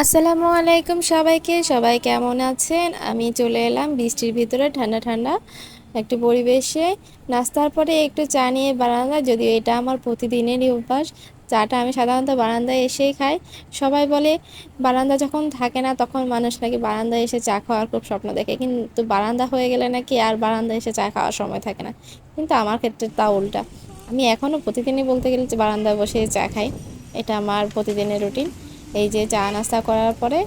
আসসালামু আলাইকুম সবাইকে, সবাই কেমন আছেন? আমি চলে এলাম বৃষ্টির ভিতরে ঠান্ডা ঠান্ডা একটু পরিবেশে। নাস্তার পরে একটু চা নিয়ে বারান্দা, যদিও এটা আমার প্রতিদিনেরই অভ্যাস। চাটা আমি সাধারণত বারান্দায় এসেই খাই। সবাই বলে, বারান্দা যখন থাকে না, তখন মানুষ নাকি বারান্দায় এসে চা খাওয়ার খুব স্বপ্ন দেখে। কিন্তু বারান্দা হয়ে গেলে নাকি আর বারান্দায় এসে চা খাওয়ার সময় থাকে না। কিন্তু আমার ক্ষেত্রে তা উল্টা। আমি এখনও প্রতিদিনই বলতে গেলে বারান্দায় বসে চা খাই। এটা আমার প্রতিদিনের রুটিন। এই যে চা নাস্তা করার পরে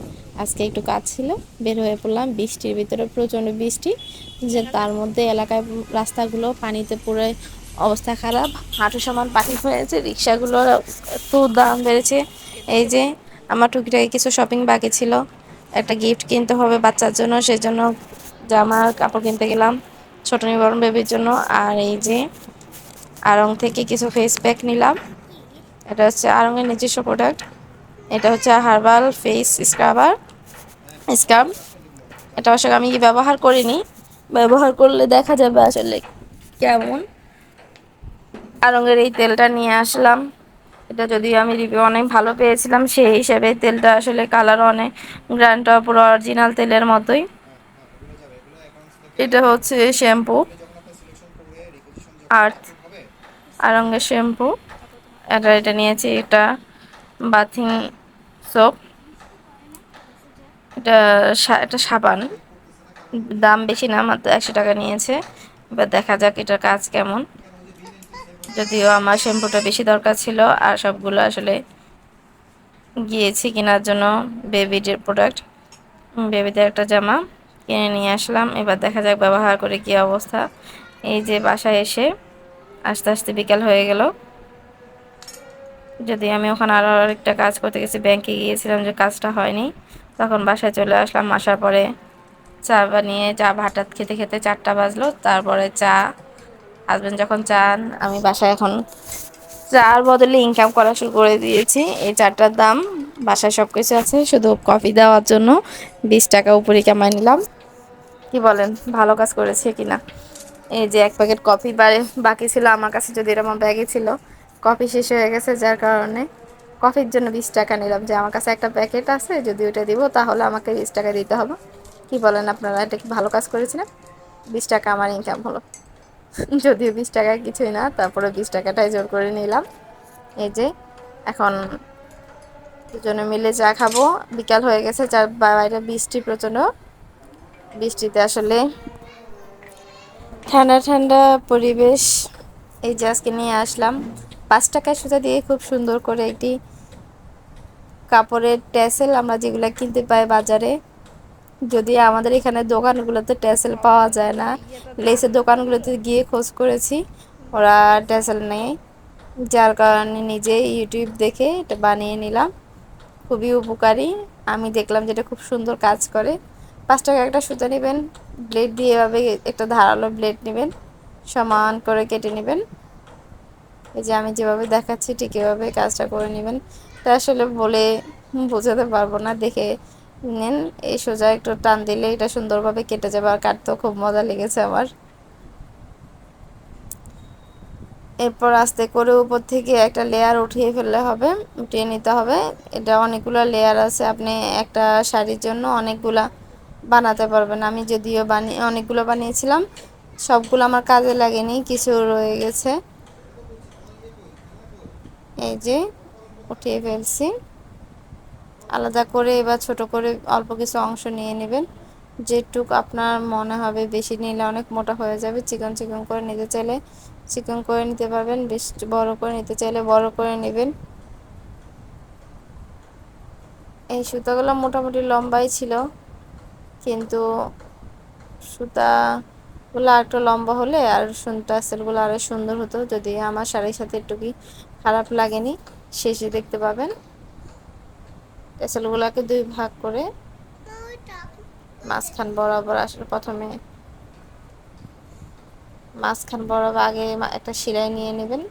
আজকে একটু কাজ ছিল, বের হয়ে পড়লাম, বৃষ্টির ভিতরে প্রচণ্ড বৃষ্টি, যে তার মধ্যে এলাকায় রাস্তাগুলো পানিতে পুরো অবস্থা খারাপ, হাঁটু সমান পানি হয়েছে রিক্সাগুলোর একটু দাম বেড়েছে। এই যে আমার টুকিটাকি কিছু শপিং বাকি ছিল, একটা গিফট কিনতে হবে বাচ্চার জন্য, সেজন্য জামা কাপড় কিনতে গেলাম, ছোট নিবরণ বেবির জন্য, আর এই যে আড়ং থেকে কিছু ফেস প্যাক নিলাম। এটা হচ্ছে আড়ংয়ের নিজস্ব প্রোডাক্ট এটা হচ্ছে হার্বাল ফেস স্ক্রাবার, স্ক্রাব। এটা অবশ্য আমি ব্যবহার করিনি, ব্যবহার করলে দেখা যাবে আসলে কেমন। আরঙের এই তেলটা নিয়ে আসলাম। এটা যদিও আমি রিভিউ অনেক ভালো পেয়েছিলাম, সেই হিসেবে তেলটা আসলে কালার অনেক গ্র্যান্ডটা পুরো অরিজিনাল তেলের মতোই। এটা হচ্ছে শ্যাম্পু আর্থ আরঙের শ্যাম্পু এটা এটা নিয়েছি এটা। বাথিং সোপ এটা এটা সাবান। দাম বেশি না, মাত্র একশো টাকা নিয়েছে। এবার দেখা যাক এটার কাজ কেমন। যদিও আমার শ্যাম্পুটা বেশি দরকার ছিল, আর সবগুলো আসলে গিয়েছি কেনার জন্য বেবিদের প্রোডাক্ট বেবিদের একটা জামা কিনে নিয়ে আসলাম। এবার দেখা যাক ব্যবহার করে কি অবস্থা। এই যে বাসায় এসে আস্তে আস্তে বিকাল হয়ে গেল। যদি আমি ওখানে আরও আরেকটা কাজ করতে গেছি, ব্যাংকে গিয়েছিলাম যে কাজটা হয়নি, তখন বাসায় চলে আসলাম। আসার পরে চা বানিয়ে, চা ভাটাত খেতে খেতে চারটা বাজলো। তারপরে চা হাজব্যান্ড যখন চান, আমি বাসায় এখন চার বদলে ইনকাম করা শুরু করে দিয়েছি। এই চারটার দাম, বাসায় সব কিছু আছে, শুধু কফি দেওয়ার জন্য বিশ টাকা উপরে কামাই নিলাম। কি বলেন, ভালো কাজ করেছে কিনা? এই যে এক প্যাকেট কফি বাকি ছিল আমার কাছে, যদি এরকম ব্যাগে ছিল কফি শেষ হয়ে গেছে, যার কারণে কফির জন্য বিশ টাকা নিলাম। যে আমার কাছে একটা প্যাকেট আছে, যদি ওইটা দিব, তাহলে আমাকে বিশ টাকা দিতে হবে। কি বলেন আপনারা, এটা কি ভালো কাজ করেছিলেন? বিশ টাকা আমার ইনকাম হলো। যদিও বিশ টাকা কিছুই না, তারপরে বিশ টাকাটাই জোর করে নিলাম। এই যে, এখন দুজনে মিলে চা খাব। বিকাল হয়ে গেছে, চার বাইরে বৃষ্টি প্রচণ্ড। বৃষ্টিতে আসলে ঠান্ডা ঠান্ডা পরিবেশ। এই যে আজকে নিয়ে আসলাম। পাঁচ টাকায় সুতা দিয়ে খুব সুন্দর করে একটি কাপড়ের ট্যাসেল আমরা যেগুলো কিনতে পাই বাজারে, যদি আমাদের এখানে দোকানগুলোতে ট্যাসেল পাওয়া যায় না, লেসের দোকানগুলোতে গিয়ে খোঁজ করেছি, ওরা ট্যাসেল নেই, যার কারণে নিজে ইউটিউব দেখে এটা বানিয়ে নিলাম। খুবই উপকারী, আমি দেখলাম যেটা খুব সুন্দর কাজ করে। পাঁচ টাকা একটা সুতো নেবেন, ব্লেড দিয়ে এভাবে একটা ধারালো ব্লেড নেবেন, সমান করে কেটে নেবেন। এই যে আমি যেভাবে দেখাচ্ছি, ঠিক এভাবে কাজটা করে নেবেন। তা আসলে বলে বোঝাতে পারব না, দেখে নেন। এই সোজা একটু টান দিলে এটা সুন্দরভাবে কেটে যাবে আর কাটতেও খুব মজা লেগেছে আমার। এরপর আস্তে করে উপর থেকে একটা লেয়ার উঠিয়ে ফেললে হবে, উঠিয়ে নিতে হবে। এটা অনেকগুলো লেয়ার আছে, আপনি একটা শাড়ির জন্য অনেকগুলা বানাতে পারবেন। আমি যদিও বানিয়ে, অনেকগুলো বানিয়েছিলাম, সবগুলো আমার কাজে লাগেনি, কিছু রয়ে গেছে। এই যে উঠিয়ে ফেলছি। আলাদা করে এবার ছোট করে অল্প কিছু অংশ নিয়ে নেবেন। যেটুক আপনার মনে হবে বেশি নিলে অনেক মোটা হয়ে যাবে। চিকন চিকন করে নিতে চাইলে চিকন করে নিতে পারবেন, বেশ বড় করে নিতে চাইলে বড় করে নেবেন। এই সুতাগুলো মোটামুটি লম্বাই ছিল, কিন্তু সুতাগুলো একটু লম্বা হলে আর টাসেলগুলো আরও সুন্দর হতো। যদি আমার শাড়ির সাথে একটু কি খারাপ লাগেনি, শেষে দেখতে পাবেন। টাসেলগুলোকে দুই ভাগ করে মাঝখান বরাবর আসলে প্রথমে মাঝখান বরাবর আগে একটা সিলাই নিয়ে নেবেন।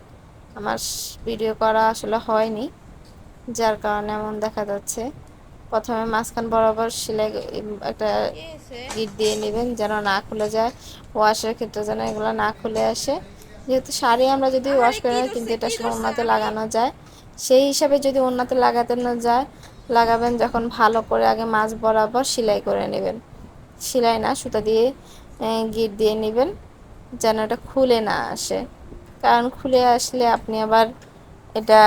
আমার ভিডিও করা আসলে হয়নি, যার কারণে এমন দেখা যাচ্ছে। প্রথমে মাঝখান বরাবর সেলাই একটা গিট দিয়ে নেবেন যেন না খুলে যায়। ওয়াশের ক্ষেত্রে যেন এগুলো না খুলে আসে। যেহেতু শাড়ি আমরা যদি ওয়াশ করে না কিন্তু এটা আসলে ওনাতে লাগানো যায়। সেই হিসাবে যদি ওনাতে লাগাতে না যায়, লাগাবেন যখন ভালো করে আগে মাছ বরাবর সেলাই করে নেবেন। সেলাই না, সুতা দিয়ে গিট দিয়ে নেবেন যেন এটা খুলে না আসে। কারণ খুলে আসলে আপনি আবার এটা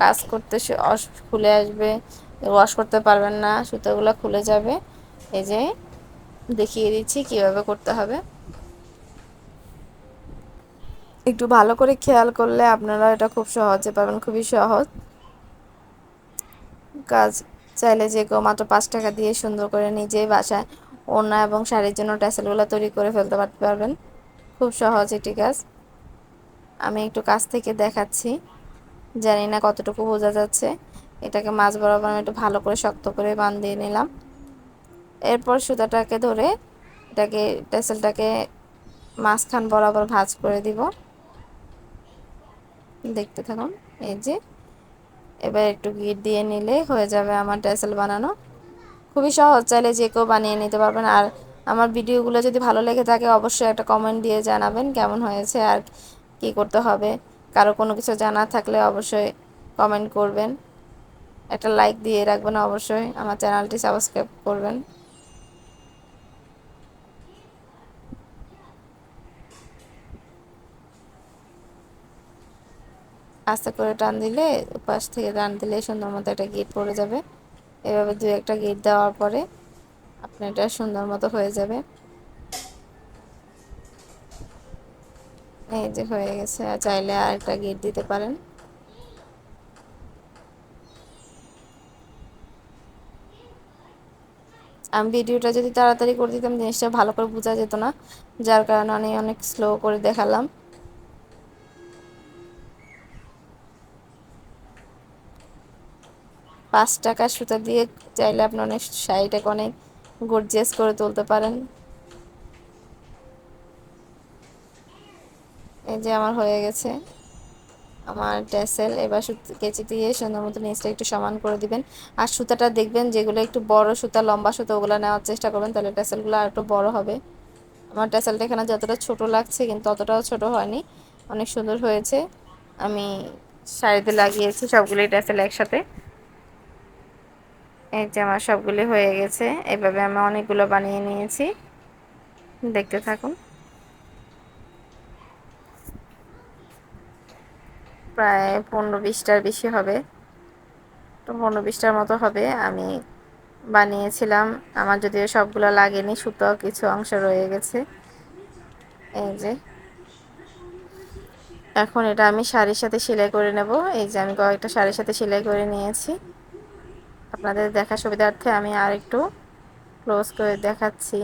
কাজ করতে খুলে আসবে। ওয়াশ করতে পারবেন না, সুতোগুলো খুলে যাবে। এই যে দেখিয়ে দিচ্ছি কীভাবে করতে হবে। একটু ভালো করে খেয়াল করলে আপনারা এটা খুব সহজে পাবেন, খুবই সহজ। কাজ চাইলে যে কেউ মাত্র পাঁচ টাকা দিয়ে সুন্দর করে নিজেই বাসায় ওনা এবং শাড়ির জন্য ট্যাসেলগুলো তৈরি করে ফেলতে পারবেন। খুব সহজ এটি কাজ। আমি একটু কাছ থেকে দেখাচ্ছি। জানি না কতটুকু বোঝা যাচ্ছে। এটাকে মাছ বরাবর আমি একটু ভালো করে শক্ত করে বান দিয়ে নিলাম। এরপর সুতাটাকে ধরে এটাকে ট্যাসেলটাকে মাঝখান বরাবর ভাজ করে দিব। দেখতে থাকুন, এই যে। এবার একটু গিট দিয়ে নিলে হয়ে যাবে আমার ট্যাসেল বানানো। খুবই সহজ, চাইলে যে কেউ বানিয়ে নিতে পারবেন। আর আমার ভিডিওগুলো যদি ভালো লেগে থাকে, অবশ্যই একটা কমেন্ট দিয়ে জানাবেন কেমন হয়েছে আর কি করতে হবে। কারও কোনো কিছু জানা থাকলে অবশ্যই কমেন্ট করবেন। একটা লাইক দিয়ে রাখবেন অবশ্যই। আমার চ্যানেলটি সাবস্ক্রাইব করবেন। আস্তে করে টান দিলে পাশ থেকে টান দিলে সুন্দর মতো একটা গেট পড়ে যাবে। এভাবে দু একটা গেট দেওয়ার পরে আপনার এটা সুন্দর মতো হয়ে যাবে। এই যে হয়ে গেছে চাইলে আর একটা গেট দিতে পারেন। ভিডিওটা যদি তাড়াতাড়ি করে দিতাম, জিনিসটা ভালো করে বোঝা যেত না। যার কারণে আমি অনেক স্লো করে দেখালাম। পাঁচ টাকা সুতা দিয়ে চাইলে আপনি অনেক শাড়িটাকে অনেক গর্জিয়াস করে তুলতে পারেন। এই যে আমার হয়ে গেছে। আমার ট্যাসেল এবার কেচি দিয়ে সুন্দর মতো নিচটা একটু সমান করে দিবেন। আর সুতাটা দেখবেন যেগুলো একটু বড় সুতা, লম্বা সুতা, ওগুলো নেওয়ার চেষ্টা করবেন, তাহলে ট্যাসেলগুলো আর একটু বড় হবে। আমার ট্যাসেলটা এখানে যতটা ছোট লাগছে, কিন্তু ততটাও ছোট হয়নি। অনেক সুন্দর হয়েছে। আমি শাড়িতে লাগিয়েছি সবগুলোই ট্যাসেল একসাথে। এই যে আমার সবগুলি হয়ে গেছে। এভাবে আমি অনেকগুলো বানিয়ে নিয়েছি। দেখতে থাকুন। প্রায় পনেরো বিশটার বেশি হবে। তো পনেরো বিশটার মতো হবে। আমি বানিয়েছিলাম। আমার যদিও সবগুলো লাগেনি, সুতো কিছু অংশ রয়ে গেছে। এই যে। এখন এটা আমি শাড়ির সাথে সেলাই করে নেব। এই যে আমি কয়েকটা শাড়ির সাথে সেলাই করে নিয়েছি। আপনাদের দেখা সুবিধার্থে আমি আর একটু ক্লোজ করে দেখাচ্ছি।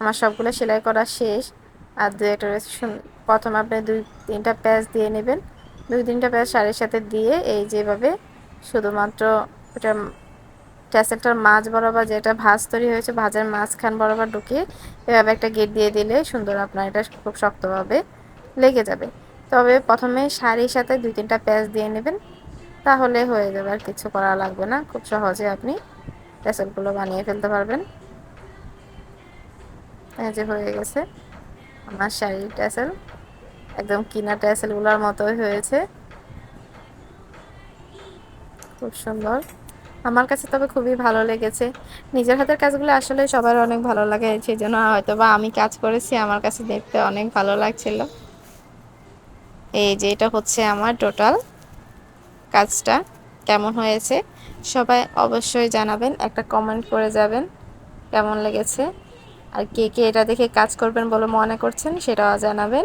আমার সবগুলো সেলাই করা শেষ। আর দু একটা প্রথমে আপনি দুই তিনটা প্যাচ দিয়ে নেবেন। দুই তিনটা প্যাচ শাড়ির সাথে দিয়ে এই যেভাবে শুধুমাত্র এটা ট্যাসেলটার মাছ বরাবর যেটা ভাজ তৈরি হয়েছে, ভাজের মাঝখান বরাবর ঢুকিয়ে এভাবে একটা গেট দিয়ে দিলে সুন্দর আপনার এটা খুব শক্তভাবে লেগে যাবে। তবে প্রথমে শাড়ির সাথে দুই তিনটা প্যাচ দিয়ে নেবেন, তাহলে হয়ে যাবে আর কিছু করা লাগবে না। খুব সহজে আপনি ট্যাসেলগুলো বানিয়ে ফেলতে পারবেন। এই যে হয়ে গেছে আমার শাড়ির ট্যাসেল একদম কিনা ট্যাসেলগুলোর মতোই হয়েছে। খুব সুন্দর। আমার কাছে তবে খুবই ভালো লেগেছে। নিজের হাতের কাজগুলো আসলে সবার অনেক ভালো লাগে সেই জন্য হয়তো বা আমি কাজ করেছি, আমার কাছে দেখতে অনেক ভালো লাগছিল। এই যে এটা হচ্ছে আমার টোটাল কাজটা, কেমন হয়েছে? সবাই অবশ্যই জানাবেন, একটা কমেন্ট করে যাবেন, কেমন লেগেছে? আর কে কে এটা দেখে কাজ করবেন বলে মনে করছেন, সেটাও জানাবেন।